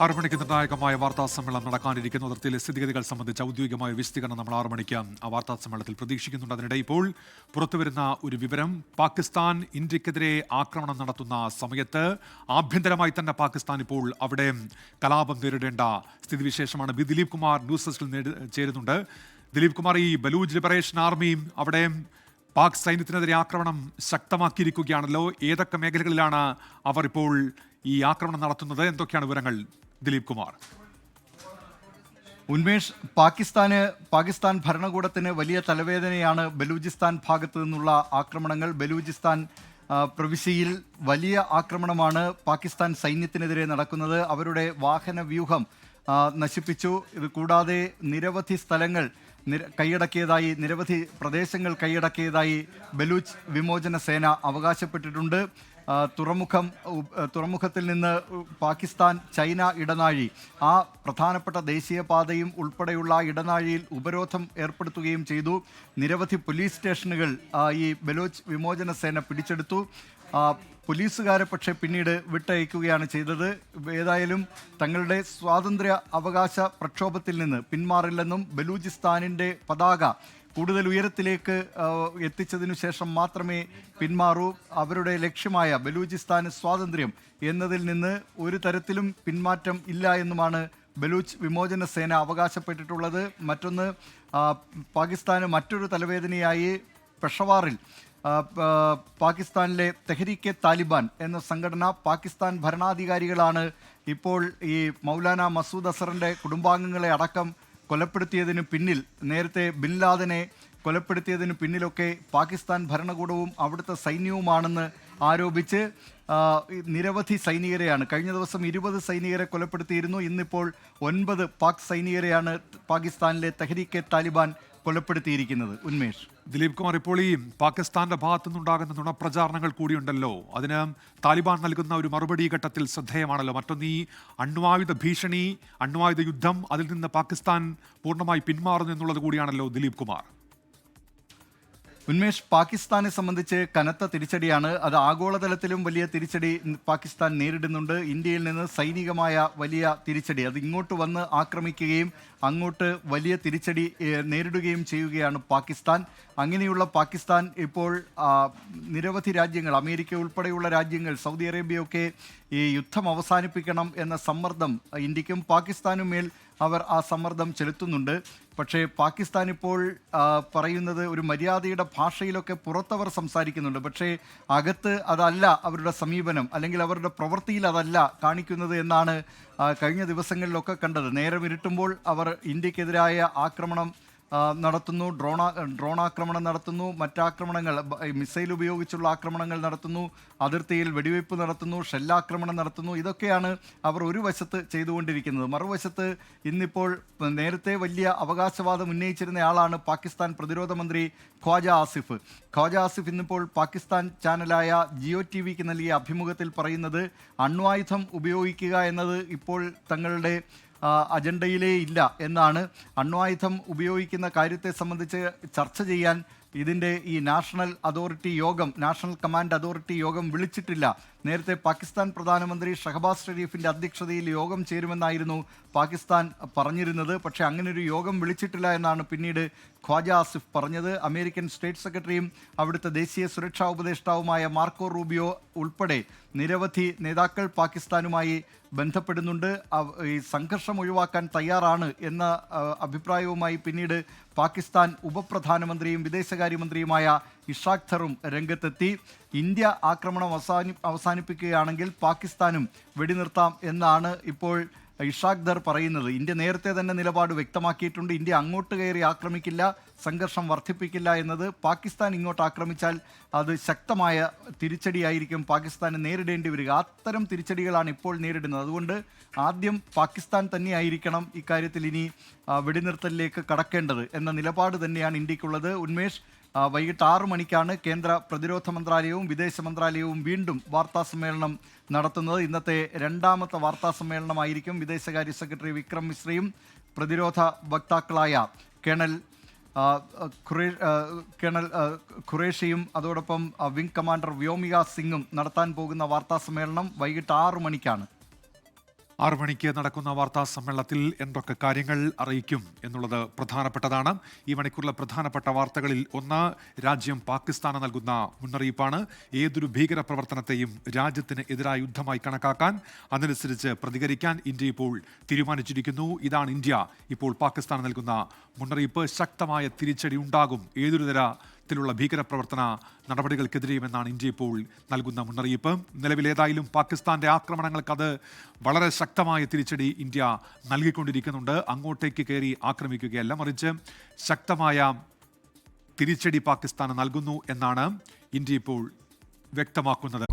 ആറ് മണിക്ക് നിർണായകമായ വാർത്താ സമ്മേളനം നടക്കാനിരിക്കുന്ന അതിർത്തിയിലെ സ്ഥിതിഗതികൾ സംബന്ധിച്ച ഔദ്യോഗികമായ വിശദീകരണം നമ്മൾ ആറു മണിക്ക് ആ വാർത്താ സമ്മേളനത്തിൽ പ്രതീക്ഷിക്കുന്നുണ്ട്. അതിനിടെ ഇപ്പോൾ പുറത്തുവരുന്ന ഒരു വിവരം പാകിസ്ഥാൻ ഇന്ത്യക്കെതിരെ ആക്രമണം നടത്തുന്ന സമയത്ത് ആഭ്യന്തരമായി തന്നെ പാകിസ്ഥാൻ ഇപ്പോൾ അവിടെ കലാപം നേരിടേണ്ട സ്ഥിതിവിശേഷമാണ്. ബി ദിലീപ് കുമാർ ന്യൂസ് ഡെസ്കിൽ ചേരുന്നുണ്ട്. ദിലീപ് കുമാർ ഈ ബലൂജ് ലിബറേഷൻ ആർമിയും അവിടെ പാക് സൈന്യത്തിനെതിരെ ആക്രമണം ശക്തമാക്കിയിരിക്കുകയാണല്ലോ. ഏതൊക്കെ മേഖലകളിലാണ് അവർ ഇപ്പോൾ ഈ ആക്രമണം നടത്തുന്നത്? എന്തൊക്കെയാണ് വിവരങ്ങൾ ദിലീപ് കുമാർ. ഉന്മേഷ് പാകിസ്ഥാന് പാകിസ്ഥാൻ ഭരണകൂടത്തിന് വലിയ തലവേദനയാണ് ബലൂചിസ്ഥാൻ ഭാഗത്തു നിന്നുള്ള ആക്രമണങ്ങൾ. ബലൂചിസ്ഥാൻ പ്രവിശ്യയിൽ വലിയ ആക്രമണമാണ് പാകിസ്ഥാൻ സൈന്യത്തിനെതിരെ നടക്കുന്നത്. അവരുടെ വാഹന വ്യൂഹം നശിപ്പിച്ചു. ഇത് കൂടാതെ നിരവധി സ്ഥലങ്ങൾ കൈയടക്കിയതായി നിരവധി പ്രദേശങ്ങൾ കൈയടക്കിയതായി ബലൂച്ച് വിമോചന സേന അവകാശപ്പെട്ടിട്ടുണ്ട്. തുറമുഖം തുറമുഖത്തിൽ നിന്ന് പാകിസ്ഥാൻ ചൈന ഇടനാഴി. ആ പ്രധാനപ്പെട്ട ദേശീയപാതയും ഉൾപ്പെടെയുള്ള ഇടനാഴിയിൽ ഉപരോധം ഏർപ്പെടുത്തുകയും ചെയ്തു. നിരവധി പോലീസ് സ്റ്റേഷനുകൾ ഈ ബലോച്ച് വിമോചന സേന പിടിച്ചെടുത്തു. പോലീസുകാരെ പക്ഷേ പിന്നീട് വിട്ടയക്കുകയാണ് ചെയ്തത്. ഏതായാലും തങ്ങളുടെ സ്വാതന്ത്ര്യ അവകാശ പ്രക്ഷോഭത്തിൽ നിന്ന് പിന്മാറില്ലെന്നും ബലൂചിസ്ഥാനിന്റെ പതാക കൂടുതൽ ഉയരത്തിലേക്ക് എത്തിച്ചതിനു ശേഷം മാത്രമേ പിന്മാറൂ. അവരുടെ ലക്ഷ്യമായ ബലൂചിസ്ഥാന് സ്വാതന്ത്ര്യം എന്നതിൽ നിന്ന് ഒരു തരത്തിലും പിന്മാറ്റം ഇല്ല എന്നുമാണ് ബലൂച്ച് വിമോചന സേന അവകാശപ്പെട്ടിട്ടുള്ളത്. മറ്റൊന്ന് പാകിസ്ഥാന് മറ്റൊരു തലവേദനയായി പെഷവാറിൽ പാകിസ്ഥാനിലെ തെഹരീക്കെ താലിബാൻ എന്ന സംഘടന പാകിസ്ഥാൻ ഭരണാധികാരികളാണ് ഇപ്പോൾ ഈ മൗലാന മസൂദ് അസറിന്റെ കുടുംബാംഗങ്ങളെ അടക്കം കൊലപ്പെടുത്തിയതിന് പിന്നിൽ നേരത്തെ ബിൻ ലാദനെ കൊലപ്പെടുത്തിയതിന് പിന്നിലൊക്കെ പാകിസ്ഥാൻ ഭരണകൂടവും അവിടുത്തെ സൈന്യവുമാണെന്ന് ആരോപിച്ച് നിരവധി സൈനികരെയാണ് കഴിഞ്ഞ ദിവസം ഇരുപത് സൈനികരെ കൊലപ്പെടുത്തിയിരുന്നു. ഇന്നിപ്പോൾ ഒൻപത് പാക് സൈനികരെയാണ് പാകിസ്ഥാനിലെ തെഹരീക്കെ താലിബാൻ കൊലപ്പെടുത്തിയിരിക്കുന്നത് ഉന്മേഷ്. ദിലീപ് കുമാർ ഇപ്പോൾ ഈ പാകിസ്ഥാന്റെ ഭാഗത്തു നിന്നുണ്ടാകുന്ന നുണപ്രചാരണങ്ങൾ കൂടിയുണ്ടല്ലോ. അതിന് താലിബാൻ നൽകുന്ന ഒരു മറുപടി ഘട്ടത്തിൽ ശ്രദ്ധേയമാണല്ലോ. മറ്റൊന്ന് ഈ അണ്വായുധ ഭീഷണി അണ്വായുധ യുദ്ധം അതിൽ നിന്ന് പാകിസ്ഥാൻ പൂർണമായി പിന്മാറുന്നു എന്നുള്ളത് കൂടിയാണല്ലോ ദിലീപ് കുമാർ. ഉന്മേഷ് പാകിസ്ഥാനെ സംബന്ധിച്ച് കനത്ത തിരിച്ചടിയാണ്. അത് ആഗോളതലത്തിലും വലിയ തിരിച്ചടി പാകിസ്ഥാൻ നേരിടുന്നുണ്ട്. ഇന്ത്യയിൽ നിന്ന് സൈനികമായ വലിയ തിരിച്ചടി. അത് ഇങ്ങോട്ട് വന്ന് ആക്രമിക്കുകയും അങ്ങോട്ട് വലിയ തിരിച്ചടി നേരിടുകയും ചെയ്യുകയാണ് പാകിസ്ഥാൻ. അങ്ങനെയുള്ള പാകിസ്ഥാൻ ഇപ്പോൾ നിരവധി രാജ്യങ്ങൾ അമേരിക്ക ഉൾപ്പെടെയുള്ള രാജ്യങ്ങൾ സൗദി അറേബ്യയൊക്കെ ഈ യുദ്ധം അവസാനിപ്പിക്കണം എന്ന സമ്മർദ്ദം ഇന്ത്യക്കും പാകിസ്ഥാനും മേൽ അവർ ആ സമ്മർദ്ദം ചെലുത്തുന്നുണ്ട്. പക്ഷേ പാകിസ്ഥാൻ ഇപ്പോൾ പറയുന്നത് ഒരു മര്യാദയുടെ ഭാഷയിലൊക്കെ പുറത്തവർ സംസാരിക്കുന്നുണ്ട്. പക്ഷേ അകത്ത് അതല്ല അവരുടെ സമീപനം അല്ലെങ്കിൽ അവരുടെ പ്രവൃത്തിയിൽ അതല്ല കാണിക്കുന്നത് എന്നാണ് കഴിഞ്ഞ ദിവസങ്ങളിലൊക്കെ കണ്ടത്. നേരം ഇരുട്ടുമ്പോൾ അവർ ഇന്ത്യക്കെതിരായ ആക്രമണം നടത്തുന്നു ഡ്രോൺ ഡ്രോൺ ആക്രമണം നടത്തുന്നു മറ്റാക്രമണങ്ങൾ മിസൈൽ ഉപയോഗിച്ചുള്ള ആക്രമണങ്ങൾ നടത്തുന്നു അതിർത്തിയിൽ വെടിവയ്പ് നടത്തുന്നു ഷെല്ലാക്രമണം നടത്തുന്നു ഇതൊക്കെയാണ് അവർ ഒരു വശത്ത് ചെയ്തുകൊണ്ടിരിക്കുന്നത്. മറുവശത്ത് ഇന്നിപ്പോൾ നേരത്തെ വലിയ അവകാശവാദം ഉന്നയിച്ചിരുന്ന ആളാണ് പാകിസ്ഥാൻ പ്രതിരോധ മന്ത്രി ഖ്വാജ ആസിഫ്. ഖ്വാജ ആസിഫ് ഇന്നിപ്പോൾ പാകിസ്ഥാൻ ചാനലായ ജിയോ ടി വിക്ക് നൽകിയ അഭിമുഖത്തിൽ പറയുന്നത് അണ്വായുധം ഉപയോഗിക്കുക എന്നത് ഇപ്പോൾ തങ്ങളുടെ അജണ്ടയിലേ ഇല്ല എന്നാണ് അണ്വായുധം ഉപയോഗിക്കുന്ന കാര്യത്തെ സംബന്ധിച്ച് ചർച്ച ചെയ്യാൻ ഇതിന്റെ ഈ നാഷണൽ അതോറിറ്റി യോഗം നാഷണൽ കമാൻഡ് അതോറിറ്റി യോഗം വിളിച്ചിട്ടില്ല. നേരത്തെ പാകിസ്ഥാൻ പ്രധാനമന്ത്രി ഷഹബാസ് ഷെരീഫിന്റെ അധ്യക്ഷതയിൽ യോഗം ചേരുമെന്നായിരുന്നു പാകിസ്ഥാൻ പറഞ്ഞിരുന്നത്. പക്ഷേ അങ്ങനെ ഒരു യോഗം വിളിച്ചിട്ടില്ല എന്നാണ് പിന്നീട് ഖ്വാജ ആസിഫ് പറഞ്ഞത്. അമേരിക്കൻ സ്റ്റേറ്റ് സെക്രട്ടറിയും അവിടുത്തെ ദേശീയ സുരക്ഷാ ഉപദേഷ്ടാവുമായ മാർക്കോ റൂബിയോ ഉൾപ്പെടെ നിരവധി നേതാക്കൾ പാകിസ്ഥാനുമായി ബന്ധപ്പെടുന്നുണ്ട്. ഈ സംഘർഷം ഒഴിവാക്കാൻ തയ്യാറാണ് എന്ന അഭിപ്രായവുമായി പിന്നീട് പാകിസ്ഥാൻ ഉപപ്രധാനമന്ത്രിയും വിദേശകാര്യമന്ത്രിയുമായ ഇഷാഖ് ധറും രംഗത്തെത്തി. ഇന്ത്യ ആക്രമണം അവസാനി അവസാനിപ്പിക്കുകയാണെങ്കിൽ പാകിസ്ഥാനും വെടിനിർത്താം എന്നാണ് ഇപ്പോൾ ഇഷാഖ് ദർ പറയുന്നത് ഇന്ത്യ നേരത്തെ തന്നെ നിലപാട് വ്യക്തമാക്കിയിട്ടുണ്ട്. ഇന്ത്യ അങ്ങോട്ട് കയറി ആക്രമിക്കില്ല സംഘർഷം വർദ്ധിപ്പിക്കില്ല എന്നത് പാകിസ്ഥാൻ ഇങ്ങോട്ട് ആക്രമിച്ചാൽ അത് ശക്തമായ തിരിച്ചടിയായിരിക്കും. പാകിസ്ഥാന് നേരിടേണ്ടി വരിക. അത്തരം തിരിച്ചടികളാണ് ഇപ്പോൾ നേരിടുന്നത്. അതുകൊണ്ട് ആദ്യം പാകിസ്ഥാൻ തന്നെയായിരിക്കണം ഇക്കാര്യത്തിൽ ഇനി വെടിനിർത്തലിലേക്ക് കടക്കേണ്ടത് എന്ന നിലപാട് തന്നെയാണ് ഇന്ത്യക്കുള്ളത്. ഉന്മേഷ് വൈകിട്ട് ആറു മണിക്കാണ് കേന്ദ്ര പ്രതിരോധ മന്ത്രാലയവും വിദേശ മന്ത്രാലയവും വീണ്ടും വാർത്താ സമ്മേളനം നടത്തുന്നത്. ഇന്നത്തെ രണ്ടാമത്തെ വാർത്താ സമ്മേളനമായിരിക്കും വിദേശകാര്യ സെക്രട്ടറി വിക്രം മിശ്രയും പ്രതിരോധ വക്താക്കളായ കേണൽ കേണൽ ഖുറേഷിയും അതോടൊപ്പം വിംഗ് കമാൻഡർ വ്യോമിക സിംഗും നടത്താൻ പോകുന്ന വാർത്താ സമ്മേളനം വൈകിട്ട് ആറു മണിക്കാണ്. ആറു മണിക്ക് നടക്കുന്ന വാർത്താ സമ്മേളനത്തിൽ എന്തൊക്കെ കാര്യങ്ങൾ അറിയിക്കും എന്നുള്ളത് പ്രധാനപ്പെട്ടതാണ്. ഈ മണിക്കൂറിലെ പ്രധാനപ്പെട്ട വാർത്തകളിൽ ഒന്ന് രാജ്യം പാകിസ്ഥാന് നൽകുന്ന മുന്നറിയിപ്പാണ്. ഏതൊരു ഭീകര പ്രവർത്തനത്തെയും രാജ്യത്തിന് എതിരായ യുദ്ധമായി കണക്കാക്കാൻ അതനുസരിച്ച് പ്രതികരിക്കാൻ ഇന്ത്യ ഇപ്പോൾ തീരുമാനിച്ചിരിക്കുന്നു. ഇതാണ് ഇന്ത്യ. ഇപ്പോൾ പാകിസ്ഥാന് നൽകുന്ന മുന്നറിയിപ്പ്. ശക്തമായ തിരിച്ചടി ഉണ്ടാകും. ഏതൊരു തരത്തിലുള്ള ഭീകരപ്രവർത്തന നടപടികൾക്കെതിരെയുമെന്നാണ് ഇന്ത്യ ഇപ്പോൾ നൽകുന്ന മുന്നറിയിപ്പ്. നിലവിലേതായാലും പാകിസ്ഥാന്റെ ആക്രമണങ്ങൾക്ക് അത് വളരെ ശക്തമായ തിരിച്ചടി ഇന്ത്യ നൽകിക്കൊണ്ടിരിക്കുന്നുണ്ട്. അങ്ങോട്ടേക്ക് കയറി ആക്രമിക്കുകയല്ല മറിച്ച് ശക്തമായ തിരിച്ചടി പാകിസ്ഥാന് നൽകുന്നു എന്നാണ് ഇന്ത്യ ഇപ്പോൾ വ്യക്തമാക്കുന്നത്.